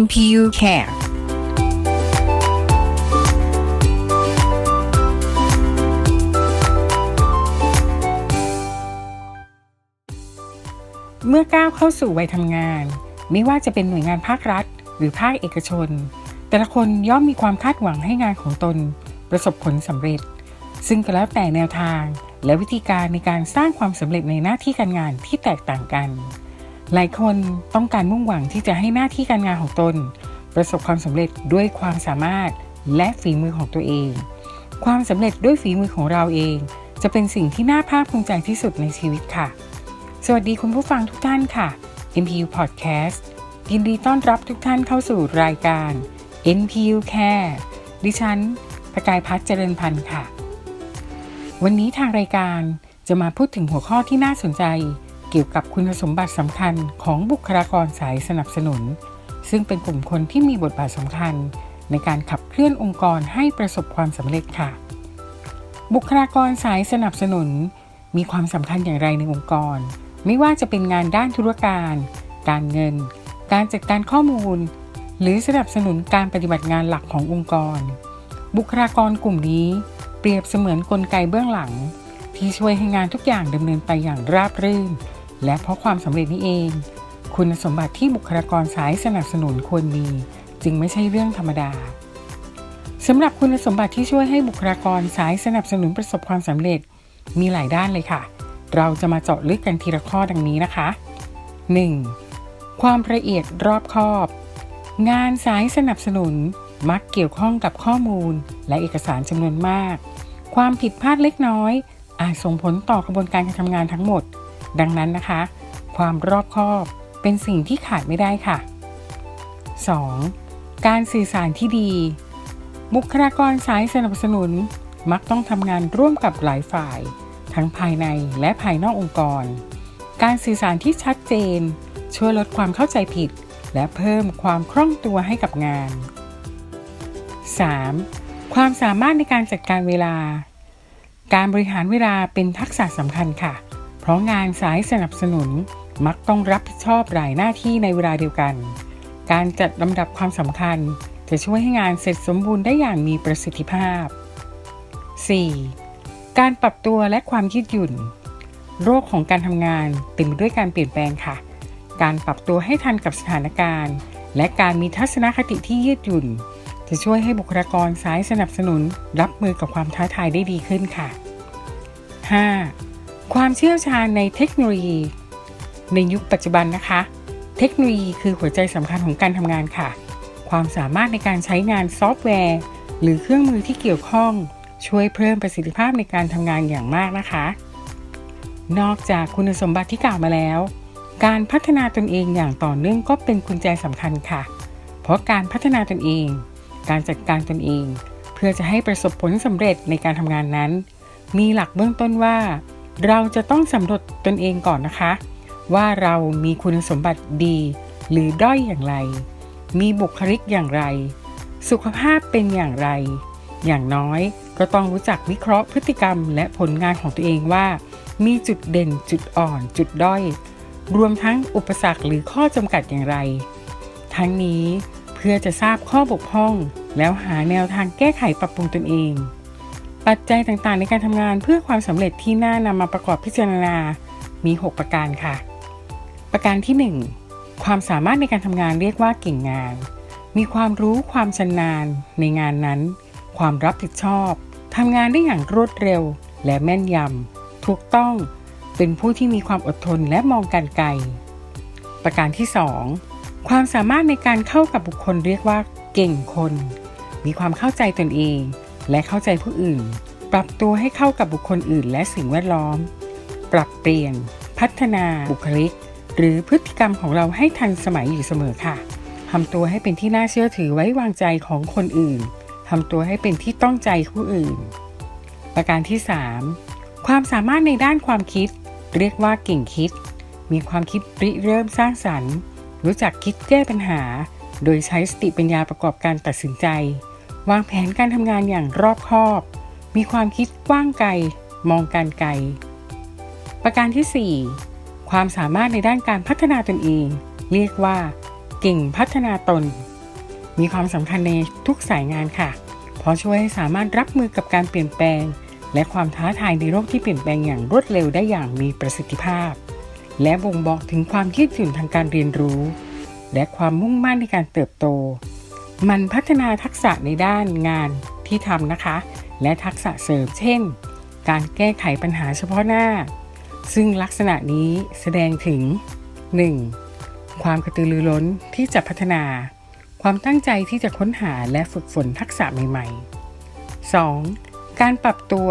NPU Care เมื่อก้าวเข้าสู่วัยทำงาน ไม่ว่าจะเป็นหน่วยงานภาครัฐ หรือภาคเอกชน แต่ละคนย่อมมีความคาดหวังให้งานของตน ประสบผลสำเร็จ ซึ่งก็แล้วแต่แนวทาง และวิธีการในการสร้างความสำเร็จในหน้าที่การงานที่แตกต่างกัน หลายคนต้องการมุ่งหวังที่จะให้หน้าที่การงานของตน ประสบความสำเร็จด้วยความสามารถและฝีมือของตัวเอง ความสำเร็จด้วยฝีมือของเราเอง จะเป็นสิ่งที่น่าภาคภูมิใจที่สุดในชีวิตค่ะ สวัสดีคุณผู้ฟังทุกท่านค่ะ NPU Podcast ยินดีต้อนรับทุกท่านเข้าสู่รายการ NPU Care ดิฉัน ประกายพัฒเจริญพันธ์ค่ะ วันนี้ทางรายการจะมาพูดถึงหัวข้อที่น่าสนใจ เกี่ยวกับคุณสมบัติสำคัญของบุคลากรสายสนับสนุน ซึ่งเป็นกลุ่มคนที่มีบทบาทสำคัญ ในการขับเคลื่อนองค์กรให้ประสบความสำเร็จค่ะ บุคลากรสายสนับสนุน มีความสำคัญอย่างไรในองค์กร ไม่ว่าจะเป็นงานด้านธุรการ การเงิน การจัดการข้อมูล หรือสนับสนุนการปฏิบัติงานหลักขององค์กร บุคลากรกลุ่มนี้ เปรียบเสมือนกลไกเบื้องหลัง ที่ช่วยให้งานทุกอย่างดำเนินไปอย่างราบรื่น และเพราะความสำเร็จนี้เอง คุณสมบัติที่บุคลากรสายสนับสนุนควรมี จึงไม่ใช่เรื่องธรรมดาสำหรับคุณสมบัติที่ช่วยให้บุคลากรสายสนับสนุนประสบความสำเร็จ มีหลายด้านเลยค่ะ เราจะมาเจาะลึกกันทีละข้อดังนี้นะคะ 1. ความละเอียดรอบคอบ งานสายสนับสนุนมักเกี่ยวข้องกับข้อมูล และเอกสารจำนวนมาก ความผิดพลาดเล็กน้อย อาจส่งผลต่อกระบวนการการทำงานทั้งหมด ดังนั้นนะคะ ความรอบคอบเป็นสิ่งที่ขาดไม่ได้ค่ะ 2. การสื่อสารที่ดี บุคลากรสายสนับสนุนมักต้องทำงานร่วมกับหลายฝ่าย ทั้งภายในและภายนอกองค์กร การสื่อสารที่ชัดเจน ช่วยลดความเข้าใจผิด และเพิ่มความคล่องตัวให้กับงาน 3. ความสามารถในการจัดการเวลา การบริหารเวลาเป็นทักษะสำคัญค่ะ เพราะงานสายสนับสนุนมักต้องรับผิดชอบหลายหน้าที่ในเวลาเดียวกัน การจัดลำดับความสำคัญจะช่วยให้งานเสร็จสมบูรณ์ได้อย่างมีประสิทธิภาพ 4. การปรับตัวและความยืดหยุ่น โรคของการทำงานเต็มด้วยการเปลี่ยนแปลงค่ะ การปรับตัวให้ทันกับสถานการณ์ และการมีทัศนคติที่ยืดหยุ่น จะช่วยให้บุคลากรสายสนับสนุน รับมือกับความท้าทายได้ดีขึ้นค่ะ 5. ความเชี่ยวชาญในเทคโนโลยี ในยุคปัจจุบันนะคะ เทคโนโลยีคือหัวใจสำคัญของการทำงานค่ะ ความสามารถในการใช้งานซอฟต์แวร์ หรือเครื่องมือที่เกี่ยวข้อง ช่วยเพิ่มประสิทธิภาพในการทำงานอย่างมากนะคะ นอกจากคุณสมบัติที่กล่าวมาแล้ว การพัฒนาตนเองอย่างต่อเนื่องก็เป็นกุญแจสำคัญค่ะ เพราะการพัฒนาตนเอง การจัดการตนเอง เพื่อจะให้ประสบผลสำเร็จในการทำงานนั้น มีหลักเบื้องต้นว่า เราจะต้องสำรวจตนเองก่อนนะคะ ว่าเรามีคุณสมบัติดี หรือด้อยอย่างไร มีบุคลิกอย่างไร สุขภาพเป็นอย่างไร อย่างน้อยก็ต้องรู้จักวิเคราะห์พฤติกรรม และผลงานของตัวเองว่า มีจุดเด่นจุดอ่อน จุดด้อย รวมทั้งอุปสรรคหรือข้อจำกัดอย่างไร ทั้งนี้เพื่อจะทราบข้อบกพร่อง แล้วหาแนวทางแก้ไขปรับปรุงตนเอง ปัจจัยต่างๆ ในการทำงานเพื่อความสำเร็จที่น่านำมาประกอบพิจารณา มี 6 ประการค่ะ ประการที่ 1 ความสามารถในการทำงานเรียกว่าเก่งงาน มีความรู้ความชำนาญในงานนั้น ความรับผิดชอบทำงานได้อย่างรวดเร็ว และแม่นยำถูกต้องเป็นผู้ที่มีความอดทนและมองการไกล ประการที่ 2 ความสามารถในการเข้ากับบุคคลเรียกว่า เก่งคน มีความเข้าใจตนเอง และเข้าใจผู้อื่น ปรับตัวให้เข้ากับบุคคลอื่น และสิ่งแวดล้อม ปรับเปลี่ยน พัฒนาบุคลิก หรือพฤติกรรมของเราให้ทันสมัยอยู่เสมอค่ะทำตัวให้เป็นที่น่าเชื่อถือไว้วางใจของคนอื่นทำตัวให้เป็นที่ต้องใจผู้อื่น ประการที่ 3 ความสามารถในด้านความคิด เรียกว่าเก่งคิด มีความคิดริเริ่มสร้างสรรค์ รู้จักคิดแก้ปัญหา โดยใช้สติปัญญาประกอบการตัดสินใจ วางแผนการทำงานอย่างรอบคอบ มีความคิดกว้างไกล มองการไกล ประการที่ 4 ความสามารถในด้านการพัฒนาตนเอง เรียกว่า เก่งพัฒนาตน มีความสำคัญในทุกสายงานค่ะ เพราะช่วยให้สามารถรับมือกับการเปลี่ยนแปลง และความท้าทายในโลกที่เปลี่ยนแปลงอย่างรวดเร็วได้อย่างมีประสิทธิภาพ และบ่งบอกถึงความยืดหยุ่นทางการเรียนรู้ และความมุ่งมั่นในการเติบโต มันพัฒนาทักษะในด้านงานที่ทำนะคะ และทักษะเสริมเช่น การแก้ไขปัญหาเฉพาะหน้า ซึ่งลักษณะนี้แสดงถึง 1. ความกระตือรือร้นที่จะพัฒนา ความตั้งใจที่จะค้นหาและฝึกฝนทักษะใหม่ ๆ 2. การปรับตัว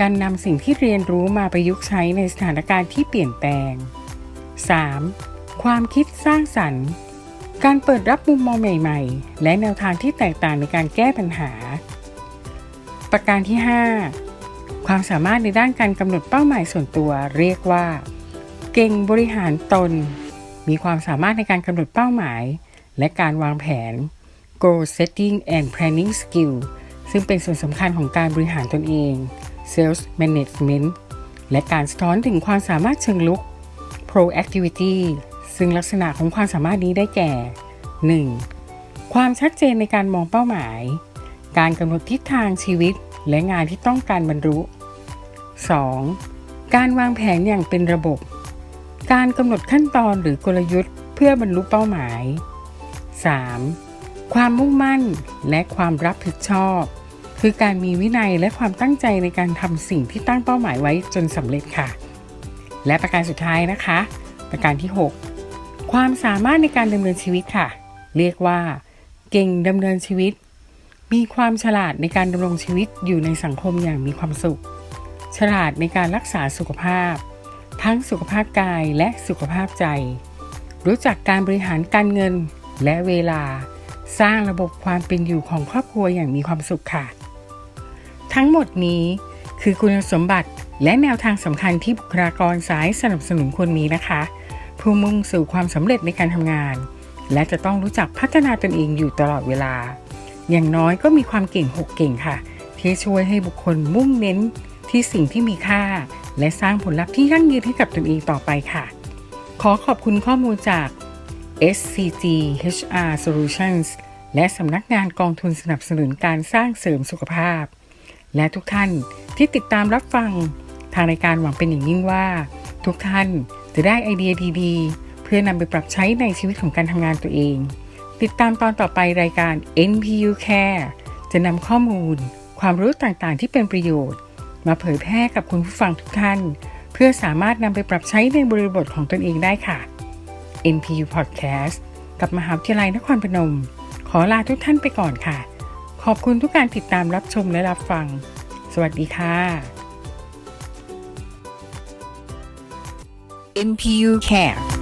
การนำสิ่งที่เรียนรู้มาประยุกต์ใช้ในสถานการณ์ที่เปลี่ยนแปลง 3. ความคิดสร้างสรรค์ การเปิดรับมุมมองใหม่ๆ และแนวทางที่แตกต่างในการแก้ปัญหา ประการที่ 5 ความสามารถในด้านการกำหนดเป้าหมายส่วนตัวเรียกว่า เก่งบริหารตน มีความสามารถในการกำหนดเป้าหมาย และการวางแผน goal setting and planning skill ซึ่งเป็นส่วนสำคัญของการบริหารตนเอง sales management และการสะท้อนถึงความสามารถเชิงลุก proactivity ซึ่งลักษณะของความสามารถนี้ได้แก่ 1. ความชัดเจนในการมองเป้าหมาย การกำหนดทิศทางชีวิตและงานที่ต้องการบรรลุ 2. การวางแผนอย่างเป็นระบบ การกำหนดขั้นตอนหรือกลยุทธ์ เพื่อบรรลุเป้าหมาย 3. ความมุ่งมั่นและความรับผิดชอบ คือการมีวินัยและความตั้งใจในการทำสิ่งที่ตั้งเป้าหมายไว้จนสำเร็จค่ะ และประการสุดท้ายนะคะ ประการที่ 6 ความสามารถในการดำเนินชีวิตค่ะ เรียกว่า เก่งดำเนินชีวิต มีความฉลาดในการดำรงชีวิตอยู่ในสังคมอย่างมีความสุข ฉลาดในการรักษาสุขภาพ ทั้งสุขภาพกายและสุขภาพใจ รู้จักการบริหารการเงินและเวลา สร้างระบบความเป็นอยู่ของครอบครัวอย่างมีความสุขค่ะ ทั้งหมดนี้คือคุณสมบัติและแนวทางสำคัญที่บุคลากรสายสนับสนุนควรมีนะคะ ผู้มุ่งสู่ความสำเร็จในการทำงาน และจะต้องรู้จักพัฒนาตนเองอยู่ตลอดเวลา อย่างน้อยก็มีความเก่งหกเก่งค่ะ ที่ช่วยให้บุคคลมุ่งเน้นที่สิ่งที่มีค่า และสร้างผลลัพธ์ที่ยั่งยืนให้กับตนเองต่อไปค่ะ ขอขอบคุณข้อมูลจาก SCG HR Solutions และสำนักงานกองทุนสนับสนุนการสร้างเสริมสุขภาพ และทุกท่านที่ติดตามรับฟัง ทางรายการหวังเป็นอย่างยิ่งว่า ทุกท่าน จะได้ไอเดียดีๆ เพื่อนำไปปรับใช้ในชีวิตของการทำงานตัวเอง ติดตามตอนต่อไปรายการ NPU Care จะนำข้อมูล ความรู้ต่างๆ ที่เป็นประโยชน์ มาเผยแพร่กับคุณผู้ฟังทุกท่าน เพื่อสามารถนำไปปรับใช้ในบริบทของตนเองได้ค่ะ NPU Podcast กับมหาวิทยาลัยนครพนม ขอลาทุกท่านไปก่อนค่ะ ขอบคุณทุกการติดตามรับชมและรับฟัง สวัสดีค่ะ NPU Care